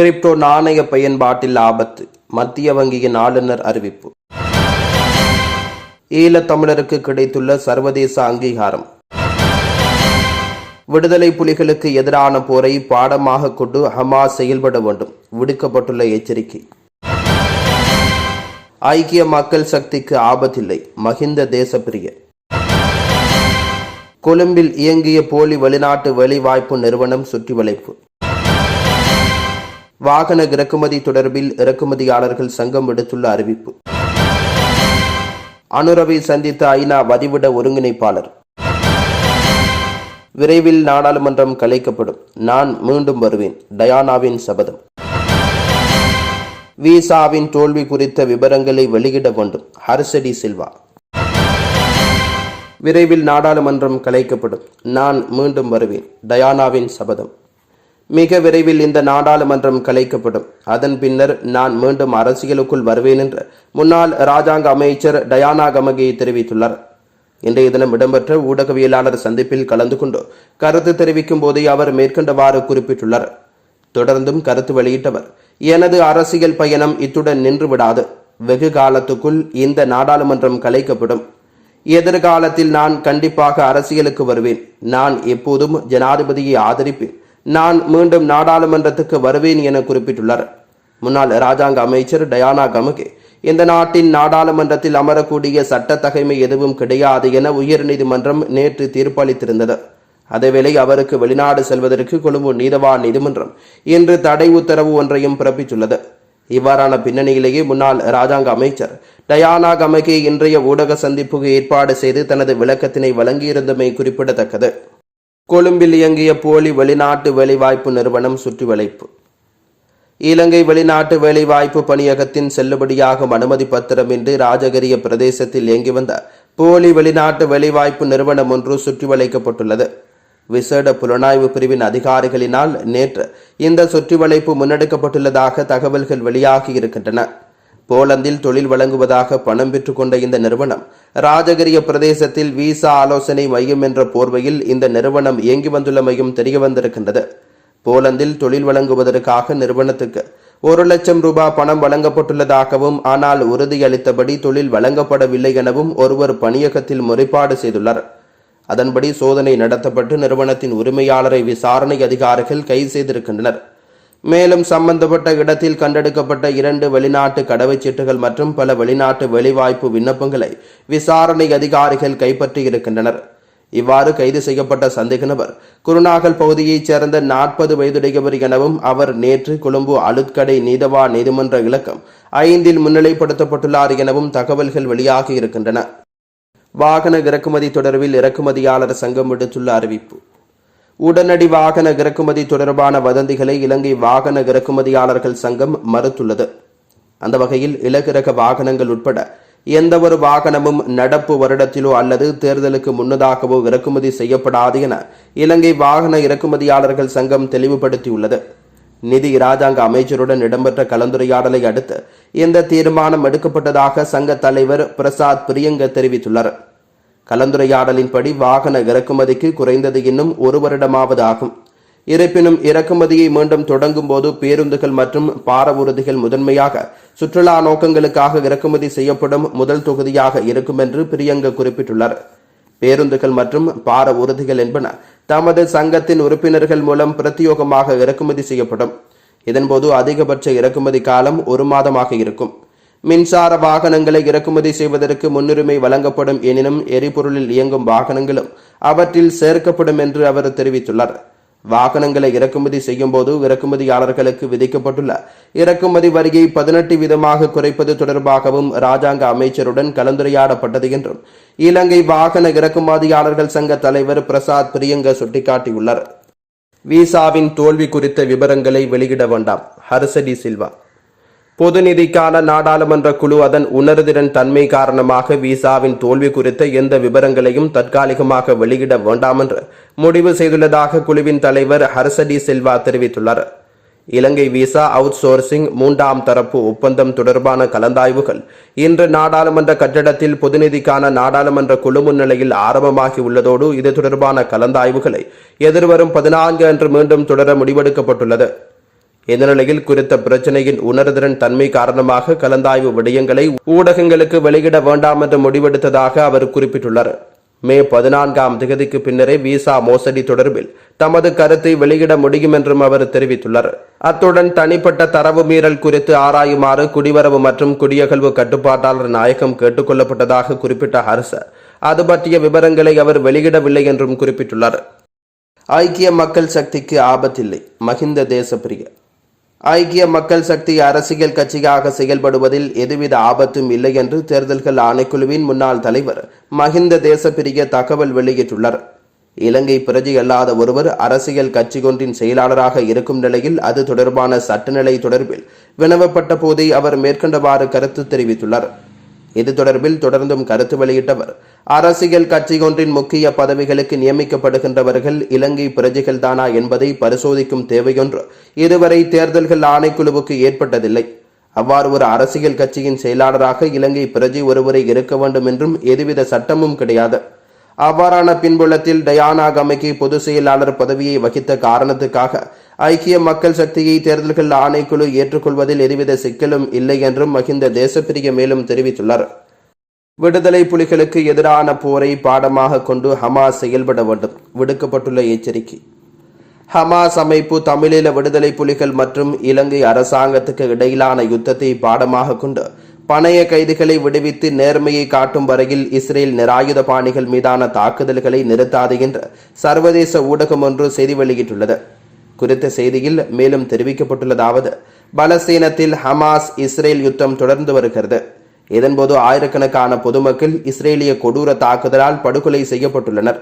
Crypto நாணய பயன்பாட்டில் ஆபத்து. மத்திய வங்கியின் ஆளுநர் அறிவிப்பு. ஈழத்தமிழருக்கு கிடைத்துள்ள சர்வதேச அங்கீகாரம். விடுதலை புலிகளுக்கு எதிரான போரை பாடமாக கொண்டு ஹமாஸ் செயல்பட வேண்டும். விடுக்கப்பட்டுள்ள எச்சரிக்கை. ஐக்கிய மக்கள் சக்திக்கு ஆபத்தில்லை. மஹிந்த தேசப்பிரிய. கொழும்பில் இயங்கிய போலி வெளிநாட்டு வேலைவாய்ப்பு நிறுவனம் சுற்றி வளைப்பு வாகன இறக்குமதி தொடர்பில் இறக்குமதியாளர்கள் சங்கம் விடுத்துள்ள அறிவிப்பு. அனுரவை சந்தித்த ஐநா வதிவிட ஒருங்கிணைப்பாளர். விரைவில் நாடாளுமன்றம் கலைக்கப்படும். நான் மீண்டும் வருவேன். டயானாவின் சபதம். விசாவின் தோல்வி குறித்த விவரங்களை வெளியிட வேண்டும். ஹர்ஷடி சில்வா. விரைவில் நாடாளுமன்றம் கலைக்கப்படும். நான் மீண்டும் வருவேன். டயானாவின் சபதம். மிக விரைவில் இந்த நாடாளுமன்றம் கலைக்கப்படும். அதன் பின்னர் நான் மீண்டும் அரசியலுக்குள் வருவேன் என்று முன்னாள் ராஜாங்க அமைச்சர் டயானா கமகி தெரிவித்துள்ளார். இன்றைய தினம் இடம்பெற்ற ஊடகவியலாளர் சந்திப்பில் கலந்து கொண்டு கருத்து தெரிவிக்கும் போதே அவர் மேற்கண்டவாறு குறிப்பிட்டுள்ளார். தொடர்ந்தும் கருத்து வெளியிட்டவர் எனது அரசியல் பயணம் இத்துடன் நின்றுவிடாது. வெகு காலத்துக்குள் இந்த நாடாளுமன்றம் கலைக்கப்படும். எதிர்காலத்தில் நான் கண்டிப்பாக அரசியலுக்கு வருவேன். நான் எப்போதும் ஜனாதிபதியை ஆதரிப்பேன். நான் மீண்டும் நாடாளுமன்றத்துக்கு வருவேன் என குறிப்பிட்டுள்ளார். முன்னாள் ராஜாங்க அமைச்சர் டயானா கமகே இந்த நாட்டின் நாடாளுமன்றத்தில் அமரக்கூடிய சட்ட தகைமை எதுவும் கிடையாது என உயர்நீதிமன்றம் நேற்று தீர்ப்பளித்திருந்தது. அதேவேளை அவருக்கு வெளிநாடு செல்வதற்கு கொழும்பு நீதவான் நீதிமன்றம் இன்று தடை உத்தரவு ஒன்றையும் பிறப்பித்துள்ளது. இவ்வாறான பின்னணியிலேயே முன்னாள் ராஜாங்க அமைச்சர் டயானா கமகே இன்றைய ஊடக சந்திப்புக்கு ஏற்பாடு செய்து தனது விளக்கத்தினை வழங்கியிருந்தமை குறிப்பிடத்தக்கது. கொழும்பில் இயங்கிய போலி வெளிநாட்டு வேலைவாய்ப்பு நிறுவனம் சுற்றி வளைப்பு. இலங்கை வெளிநாட்டு வேலைவாய்ப்பு பணியகத்தின் செல்லுபடியாகும் அனுமதி பத்திரமின்றி ராஜகிரிய பிரதேசத்தில் இயங்கி வந்த போலி வெளிநாட்டு வேலைவாய்ப்பு நிறுவனம் ஒன்று சுற்றி வளைக்கப்பட்டுள்ளது. விசேட புலனாய்வு பிரிவின் அதிகாரிகளினால் நேற்று இந்த சுற்றி வளைப்பு முன்னெடுக்கப்பட்டுள்ளதாக தகவல்கள் வெளியாகி இருக்கின்றன. போலந்தில் தொழில் வழங்குவதாக பணம் பெற்றுக்கொண்ட இந்த நிறுவனம் ராஜகிரிய பிரதேசத்தில் விசா ஆலோசனை மையம் என்ற போர்வையில் இந்த நிறுவனம் இயங்கி வந்துள்ளமையும் தெரிய வந்திருக்கின்றது போலந்தில் தொழில் வழங்குவதற்காக நிறுவனத்துக்கு ஒரு லட்சம் ரூபாய் பணம் வழங்கப்பட்டுள்ளதாகவும் ஆனால் உறுதியளித்தபடி தொழில் வழங்கப்படவில்லை எனவும் ஒருவர் பணியகத்தில் முறைப்பாடு செய்துள்ளார். அதன்படி சோதனை நடத்தப்பட்டு நிறுவனத்தின் உரிமையாளரை விசாரணை அதிகாரிகள் கைது செய்திருக்கின்றனர். மேலும் சம்பந்தப்பட்ட இடத்தில் கண்டெடுக்கப்பட்ட இரண்டு வெளிநாட்டு கடவுச்சீட்டுகள் மற்றும் பல வெளிநாட்டு வெளிவாய்ப்பு விண்ணப்பங்களை விசாரணை அதிகாரிகள் கைப்பற்றியிருக்கின்றனர். இவ்வாறு கைது செய்யப்பட்ட சந்தேக நபர் குருநாகல் பகுதியைச் சேர்ந்த நாற்பது வயதுடையவர் எனவும் அவர் நேற்று கொழும்பு அழுக்கடை நீதவா நீதிமன்ற இலக்கம் ஐந்தில் முன்னிலைப்படுத்தப்பட்டுள்ளார் எனவும் தகவல்கள் வெளியாகி இருக்கின்றன. வாகன இறக்குமதி தொடர்பில் இறக்குமதியாளர் சங்கம் விடுத்துள்ள அறிவிப்பு. உடனடி வாகன இறக்குமதி தொடர்பான வதந்திகளை இலங்கை வாகன இறக்குமதியாளர்கள் சங்கம் மறுத்துள்ளது. அந்த வகையில் இலகுரக வாகனங்கள் உட்பட எந்தவொரு வாகனமும் நடப்பு வருடத்திலோ அல்லது தேர்தலுக்கு முன்னதாகவோ இறக்குமதி செய்யப்படாது என இலங்கை வாகன இறக்குமதியாளர்கள் சங்கம் தெளிவுபடுத்தியுள்ளது. நிதி இராஜாங்க அமைச்சருடன் இடம்பெற்ற கலந்துரையாடலை அடுத்து இந்த தீர்மானம் எடுக்கப்பட்டதாக சங்க தலைவர் பிரசாத் பிரியங்க தெரிவித்துள்ளார். கலந்துரையாடலின்படி வாகன இறக்குமதிக்கு குறைந்தது இன்னும் ஒரு வருடமாவது ஆகும். இருப்பினும் இறக்குமதியை மீண்டும் தொடங்கும் போது பேருந்துகள் மற்றும் பாரவூர்திகள் முதன்மையாக சுற்றுலா நோக்கங்களுக்காக இறக்குமதி செய்யப்படும் முதல் தொகுதியாக இருக்கும் என்று பிரியங்க குறிப்பிட்டுள்ளார். பேருந்துகள் மற்றும் பார ஊர்திகள் என்பன தமது சங்கத்தின் உறுப்பினர்கள் மூலம் பிரத்யோகமாக இறக்குமதி செய்யப்படும். இதன்போது அதிகபட்ச இறக்குமதி காலம் ஒரு மாதமாக இருக்கும். மின்சார வாகனங்களை இறக்குமதி செய்வதற்கு முன்னுரிமை வழங்கப்படும் எனினும் எரிபொருளில் இயங்கும் வாகனங்களும் அவற்றில் சேர்க்கப்படும் என்று அவர் தெரிவித்துள்ளார். வாகனங்களை இறக்குமதி செய்யும் போது இறக்குமதியாளர்களுக்கு விதிக்கப்பட்டுள்ள இறக்குமதி வரியை பதினெட்டு வீதமாக குறைப்பது தொடர்பாகவும் ராஜாங்க அமைச்சருடன் கலந்துரையாடப்பட்டது என்றும் இலங்கை வாகன இறக்குமதியாளர்கள் சங்க தலைவர் பிரசாத் பிரியங்க சுட்டிக்காட்டியுள்ளார். விசாவின் தோல்வி குறித்த விவரங்களை வெளியிட வேண்டாம். ஹர்சடி சில்வா பொது நிதிக்கான நாடாளுமன்ற குழு அதன் உணர்திறன் தன்மை காரணமாக விசாவின் தோல்வி குறித்த எந்த விவரங்களையும் தற்காலிகமாக வெளியிட வேண்டாம் என்று முடிவு செய்துள்ளதாக குழுவின் தலைவர் ஹர்சடி சில்வா தெரிவித்துள்ளார். இலங்கை விசா அவுட் சோர்சிங் மூன்றாம் தரப்பு ஒப்பந்தம் தொடர்பான கலந்தாய்வுகள் இன்று நாடாளுமன்ற கட்டடத்தில் பொதுநிதிக்கான நாடாளுமன்ற குழு முன்னிலையில் ஆரம்பமாகி உள்ளதோடு இது தொடர்பான கலந்தாய்வுகளை எதிர்வரும் பதினான்கு அன்று மீண்டும் தொடர முடிவெடுக்கப்பட்டுள்ளது. இந்த நிலையில் குறித்த பிரச்சனையின் உணர்திறன் தன்மை காரணமாக கலந்தாய்வு விடயங்களை ஊடகங்களுக்கு வெளியிட வேண்டாம் என்று முடிவெடுத்ததாக அவர் குறிப்பிட்டுள்ளார். மே பதினான்காம் திகதிக்கு பின்னரே விசா மோசடி தொடர்பில் தமது கருத்தை வெளியிட முடியும் என்றும் அவர் தெரிவித்துள்ளார். அத்துடன் தனிப்பட்ட தரவு மீறல் குறித்து ஆராயுமாறு குடிவரவு மற்றும் குடியகழ்வு கட்டுப்பாட்டாளர் நாயகம் கேட்டுக்கொள்ளப்பட்டதாக குறிப்பிட்ட அரச அது பற்றிய விவரங்களை அவர் வெளியிடவில்லை என்றும் குறிப்பிட்டுள்ளார். ஐக்கிய மக்கள் சக்திக்கு ஆபத்தில்லை. மஹிந்த தேசப்பிரிய ஐக்கிய மக்கள் சக்தி அரசியல் கட்சியாக செயல்படுவதில் எதுவித ஆபத்தும் இல்லை என்று தேர்தல்கள் ஆணைக்குழுவின் முன்னாள் தலைவர் மஹிந்த தேசப்பிரிய தகவல் வெளியிட்டுள்ளார். இலங்கை பிரஜை அல்லாத ஒருவர் அரசியல் கட்சி ஒன்றின் செயலாளராக இருக்கும் நிலையில் அது தொடர்பான சட்டநிலை தொடர்பில் வினவப்பட்ட போதே அவர் மேற்கண்டவாறு கருத்து தெரிவித்துள்ளார். இது தொடர்பில் தொடர்ந்தும் கருத்து வெளியிட்டவர் அரசியல் கட்சி ஒன்றின் முக்கிய பதவிகளுக்கு நியமிக்கப்படுகின்றவர்கள் இலங்கை பிரஜைகள் தானா என்பதை பரிசோதிக்கும் தேவையொன்று. இதுவரை தேர்தல்கள் ஆணைக்குழுவுக்கு ஏற்பட்டதில்லை. அவ்வாறு ஒரு அரசியல் கட்சியின் செயலாளராக இலங்கை பிரஜை ஒருவரை இருக்க வேண்டும் என்றும் எதுவித சட்டமும் கிடையாது. அவ்வாறான பின்புலத்தில் டயானா கமைக்கு பொதுச் செயலாளர் பதவியை வகித்த காரணத்துக்காக ஐக்கிய மக்கள் சக்தியை தேர்தல்கள் ஆணைக்குழு ஏற்றுக்கொள்வதில் எதுவித சிக்கலும் இல்லை என்றும் மஹிந்த தேசப்பிரிய மேலும் தெரிவித்துள்ளார். விடுதலை புலிகளுக்கு எதிரான போரை பாடமாக கொண்டு ஹமாஸ் செயல்பட வேண்டும். விடுக்கப்பட்டுள்ள எச்சரிக்கை. ஹமாஸ் அமைப்பு தமிழீழ விடுதலை புலிகள் மற்றும் இலங்கை அரசாங்கத்துக்கு இடையிலான யுத்தத்தை பாடமாக கொண்டு பணைய கைதிகளை விடுவித்து நேர்மையை காட்டும் வரையில் இஸ்ரேல் நிராயுத பாணிகள் மீதான தாக்குதல்களை நிறுத்தாது என்று சர்வதேச ஊடகம் ஒன்று செய்தி வெளியிட்டுள்ளது. குறித்த செய்தியில் மேலும் தெரிவிக்கப்பட்டுள்ளதாவது பலஸ்தீனத்தில் ஹமாஸ் இஸ்ரேல் யுத்தம் தொடர்ந்து வருகிறது. இதன்போது ஆயிரக்கணக்கான பொதுமக்கள் இஸ்ரேலிய கொடூர தாக்குதலால் படுகொலை செய்யப்பட்டுள்ளனர்.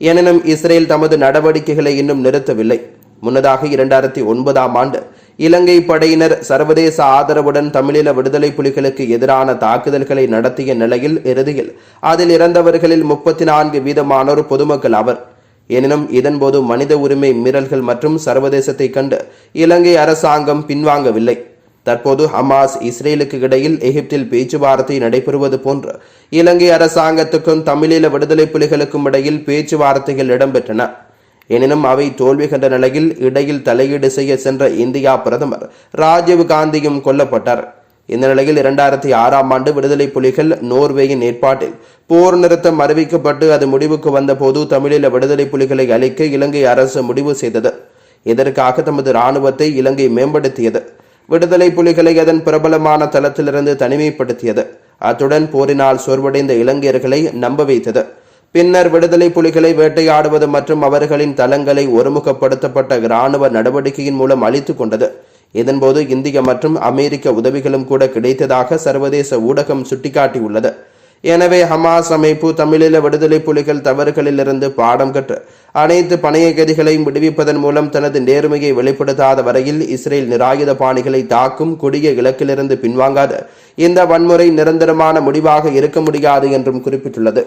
எனினும் இஸ்ரேல் தமது நடவடிக்கைகளை இன்னும் நிறுத்தவில்லை. முன்னதாக இரண்டாயிரத்தி ஒன்பதாம் ஆண்டு இலங்கை படையினர் சர்வதேச ஆதரவுடன் தமிழீழ விடுதலை புலிகளுக்கு எதிரான தாக்குதல்களை நடத்திய நிலையில் இறுதியில் அதில் இறந்தவர்களில் முப்பத்தி நான்கு வீதமானோர் பொதுமக்கள் அவர் எனினும் இதன்போது மனித உரிமை மீறல்கள் மற்றும் சர்வதேசத்தை கண்டு இலங்கை அரசாங்கம் பின்வாங்கவில்லை. தற்போது ஹமாஸ் இஸ்ரேலுக்கு இடையில் எகிப்தில் பேச்சுவார்த்தை நடைபெறுவது போன்று இலங்கை அரசாங்கத்துக்கும் தமிழீழ விடுதலை புலிகளுக்கும் இடையில் பேச்சுவார்த்தைகள் இடம்பெற்றன. எனினும் அவை தோல்வி கண்ட நிலையில் இடையில் தலையீடு செய்ய சென்ற இந்தியா பிரதமர் ராஜீவ் காந்தியும் கொல்லப்பட்டார். இந்த நிலையில் இரண்டாயிரத்தி ஆறாம் ஆண்டு விடுதலை புலிகள் நோர்வேயின் ஏற்பாட்டில் போர் நிறுத்தம் அறிவிக்கப்பட்டு அது முடிவுக்கு வந்தபோது தமிழீழ விடுதலை புலிகளை அளிக்க இலங்கை அரசு முடிவு செய்தது. இதற்காக தமது இராணுவத்தை இலங்கை மேம்படுத்தியது. விடுதலை புலிகளை அதன் பிரபலமான தளத்திலிருந்து தனிமைப்படுத்தியது. அத்துடன் போரினால் சோர்வடைந்த இலங்கையர்களை நம்ப வைத்தது. பின்னர் விடுதலை புலிகளை வேட்டையாடுவது மற்றும் அவர்களின் தளங்களை ஒருமுகப்படுத்தப்பட்ட இராணுவ நடவடிக்கையின் மூலம் அழித்துக் கொண்டது. இதன்போது இந்திய மற்றும் அமெரிக்க உதவிகளும் கூட கிடைத்ததாக சர்வதேச ஊடகம் சுட்டிக்காட்டியுள்ளது. எனவே ஹமாஸ் அமைப்பு தமிழீழ விடுதலை புலிகள் தவறுகளிலிருந்து பாடம் கற்று அனைத்து பணைய கைதிகளையும் விடுவிப்பதன் மூலம் தனது நேர்மையை வெளிப்படுத்தாத வரையில் இஸ்ரேல் நிராயுத பாணிகளை தாக்கும் கொடிய இலக்கிலிருந்து பின்வாங்காது. இந்த வன்முறை நிரந்தரமான முடிவாக இருக்க முடியாது என்றும் குறிப்பிட்டுள்ளது.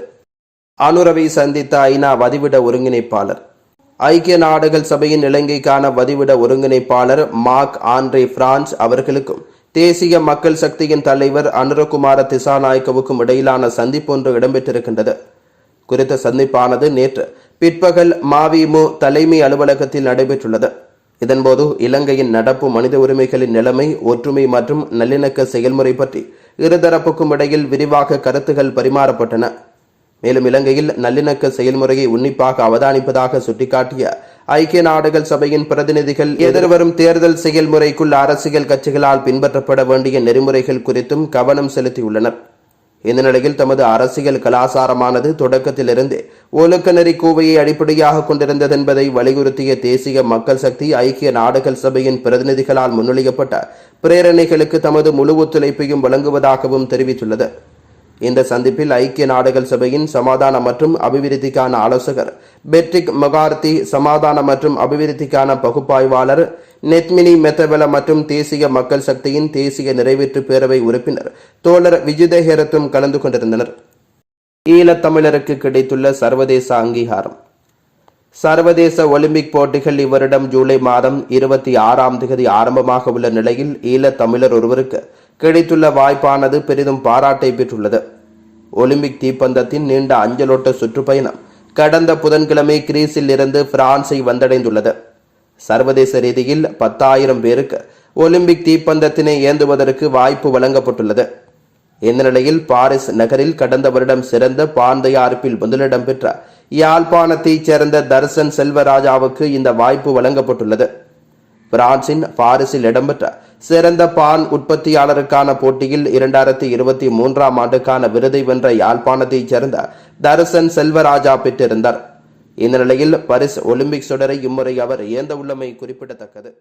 அனுரவை சந்தித்த ஐநா வதிவிட ஒருங்கிணைப்பாளர். ஐக்கிய நாடுகள் சபையின் இலங்கைக்கான வதிவிட ஒருங்கிணைப்பாளர் மார்க் ஆண்ட்ரே பிரான்ஸ் அவர்களுக்கும் தேசிய மக்கள் சக்தியின் தலைவர் அனுரகுமார திசாநாயக்கவுக்கும் இடையிலான சந்திப்பு ஒன்று இடம்பெற்றிருக்கின்றது. குறித்த சந்திப்பானது நேற்று பிற்பகல் மாவிமு தலைமை அலுவலகத்தில் நடைபெற்றுள்ளது. இதன்போது இலங்கையின் நடப்பு மனித உரிமைகளின் நிலைமை ஒற்றுமை மற்றும் நல்லிணக்க செயல்முறை பற்றி இருதரப்புக்கும் இடையில் விரிவாக கருத்துகள் பரிமாறப்பட்டன. மேலும் இலங்கையில் நல்லிணக்க செயல்முறையை உன்னிப்பாக அவதானிப்பதாக சுட்டிக்காட்டிய ஐக்கிய நாடுகள் சபையின் பிரதிநிதிகள் எதிர்வரும் தேர்தல் செயல்முறைக்குள் அரசியல் கட்சிகளால் பின்பற்றப்பட வேண்டிய நெறிமுறைகள் குறித்தும் கவனம் செலுத்தியுள்ளனர். இந்த நிலையில் தமது அரசியல் கலாசாரமானது தொடக்கத்திலிருந்தே ஒழுக்க நெறி கூவையை அடிப்படையாக கொண்டிருந்தது என்பதை வலியுறுத்திய தேசிய மக்கள் சக்தி ஐக்கிய நாடுகள் சபையின் பிரதிநிதிகளால் முன்மொழியப்பட்ட பிரேரணைகளுக்கு தமது முழு ஒத்துழைப்பையும் வழங்குவதாகவும் தெரிவித்துள்ளது. இந்த சந்திப்பில் ஐக்கிய நாடுகள் சபையின் சமாதான மற்றும் அபிவிருத்திக்கான ஆலோசகர் பெட்ரிக் மகார்த்தி சமாதான மற்றும் அபிவிருத்திக்கான பகுப்பாய்வாளர் நெத்மினி மெத்தவெல மற்றும் தேசிய மக்கள் சக்தியின் தேசிய நிறைவேற்று பேரவை உறுப்பினர் தோழர் விஜிதஹேரத்தும் கலந்து கொண்டிருந்தனர். ஈழத்தமிழருக்கு கிடைத்துள்ள சர்வதேச அங்கீகாரம். சர்வதேச ஒலிம்பிக் போட்டிகள் இவரிடம் ஜூலை மாதம் இருபத்தி ஆறாம் தேதி ஆரம்பமாக உள்ள நிலையில் ஈழத்தமிழர் ஒருவருக்கு கிடைத்துள்ள வாய்ப்பானது பெரிதும் பாராட்டை பெற்றுள்ளது. ஒலிம்பிக் தீப்பந்தத்தின் நீண்ட அஞ்சலோட்ட சுற்றுப்பயணம் கடந்த புதன்கிழமை கிரீஸில் இருந்து பிரான்சை வந்தடைந்துள்ளது. சர்வதேச ரீதியில் பத்தாயிரம் பேருக்கு ஒலிம்பிக் தீப்பந்தத்தினை ஏந்துவதற்கு வாய்ப்பு வழங்கப்பட்டுள்ளது. இந்த நிலையில் பாரிஸ் நகரில் கடந்த வருடம் சிறந்த பாந்தையார்ப்பில் முதலிடம் பெற்ற யாழ்ப்பாணத்தைச் சேர்ந்த தர்சன் செல்வராஜாவுக்கு இந்த வாய்ப்பு வழங்கப்பட்டுள்ளது. பிரான்சின் பாரிஸில் இடம்பெற்ற சிறந்த பான் உற்பத்தியாளருக்கான போட்டியில் இரண்டாயிரத்தி இருபத்தி மூன்றாம் ஆண்டுக்கான விருதை வென்ற யாழ்ப்பாணத்தைச் சேர்ந்த தர்சன் செல்வராஜா பெற்றிருந்தார். இந்த நிலையில் பரிஸ் ஒலிம்பிக் தொடரை இம்முறை அவர் ஏந்த உள்ளமை குறிப்பிடத்தக்கது.